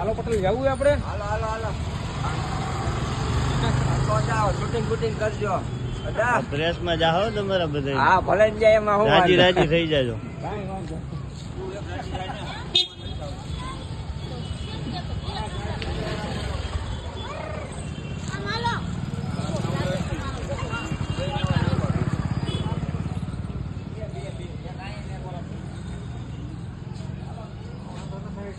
હાલો પટેલ જવું આપણે? હાલો હાલો હાલો. શૂટિંગ કરજો. પ્રેસમાં જાઓ તમારા બધા. હા ભલે જાય એમાં હું રાજી રાજી થઈ જાજો.